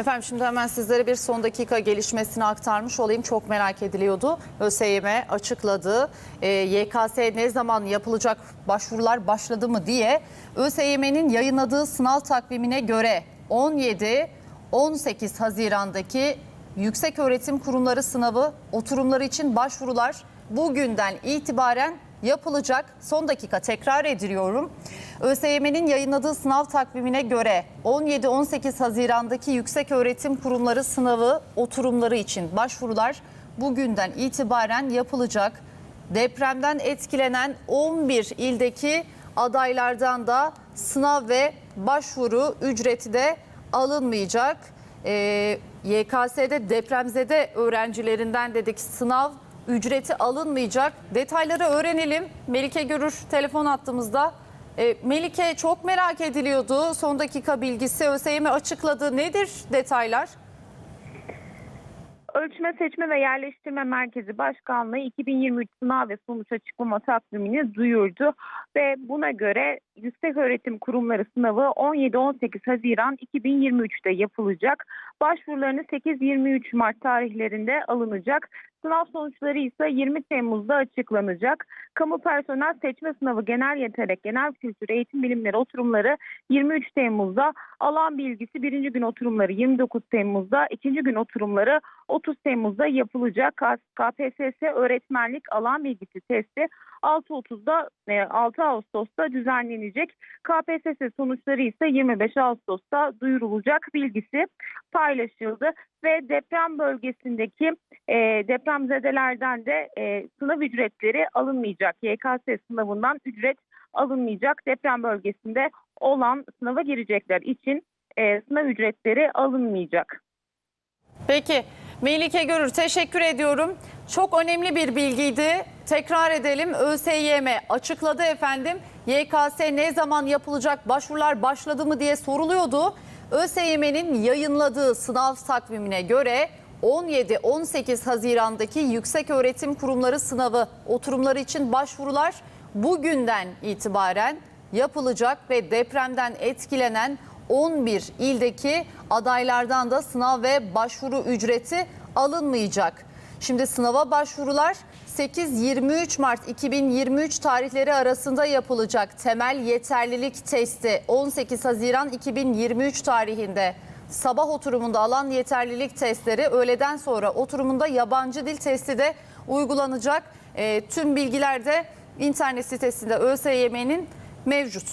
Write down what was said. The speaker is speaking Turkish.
Efendim şimdi hemen sizlere bir son dakika gelişmesini aktarmış olayım. Çok merak ediliyordu. ÖSYM açıkladı. Ee, YKS ne zaman yapılacak başvurular başladı mı diye. ÖSYM'nin yayınladığı sınav takvimine göre 17-18 Haziran'daki Yüksek Öğretim Kurumları sınavı oturumları için başvurular bugünden itibaren yapılacak. Son dakika tekrar ediliyorum. ÖSYM'nin yayınladığı sınav takvimine göre 17-18 Haziran'daki Yüksek Öğretim Kurumları sınavı oturumları için başvurular bugünden itibaren yapılacak. Depremden etkilenen 11 ildeki adaylardan da sınav ve başvuru ücreti de alınmayacak. Ee, YKS'de depremzede öğrencilerinden dedik sınav ücreti alınmayacak. Detayları öğrenelim. Melike Görür telefon attığımızda. Ee, Melike çok merak ediliyordu. Son dakika bilgisi ÖSYM açıkladı. Nedir detaylar? Ölçme, Seçme ve Yerleştirme Merkezi Başkanlığı 2023 sınav ve sonuç açıklama takvimini duyurdu ve buna göre Yükseköğretim Kurumları sınavı 17-18 Haziran 2023'te yapılacak. Başvurularını 8-23 Mart tarihlerinde alınacak. Sınav sonuçları ise 20 Temmuz'da açıklanacak. Kamu personel seçme sınavı genel yetenek, genel kültür, eğitim bilimleri oturumları 23 Temmuz'da, alan bilgisi birinci gün oturumları 29 Temmuz'da, ikinci gün oturumları 30 Temmuz'da yapılacak. KPSS öğretmenlik alan bilgisi testi 6.30'da e, 6 Ağustos'ta düzenlenecek. KPSS sonuçları ise 25 Ağustos'ta duyurulacak bilgisi paylaşıldı ve deprem bölgesindeki e, depremzedelerden de e, sınav ücretleri alınmayacak. YKS sınavından ücret alınmayacak. Deprem bölgesinde olan sınava girecekler için e, sınav ücretleri alınmayacak. Peki Melike Görür teşekkür ediyorum. Çok önemli bir bilgiydi. Tekrar edelim. ÖSYM açıkladı efendim. YKS ne zaman yapılacak, başvurular başladı mı diye soruluyordu. ÖSYM'nin yayınladığı sınav takvimine göre 17-18 Haziran'daki Yüksek Öğretim Kurumları sınavı oturumları için başvurular bugünden itibaren yapılacak ve depremden etkilenen 11 ildeki adaylardan da sınav ve başvuru ücreti alınmayacak. Şimdi sınava başvurular 8-23 Mart 2023 tarihleri arasında yapılacak. Temel yeterlilik testi 18 Haziran 2023 tarihinde sabah oturumunda alan yeterlilik testleri öğleden sonra oturumunda yabancı dil testi de uygulanacak. E, tüm bilgiler de internet sitesinde ÖSYM'nin mevcut.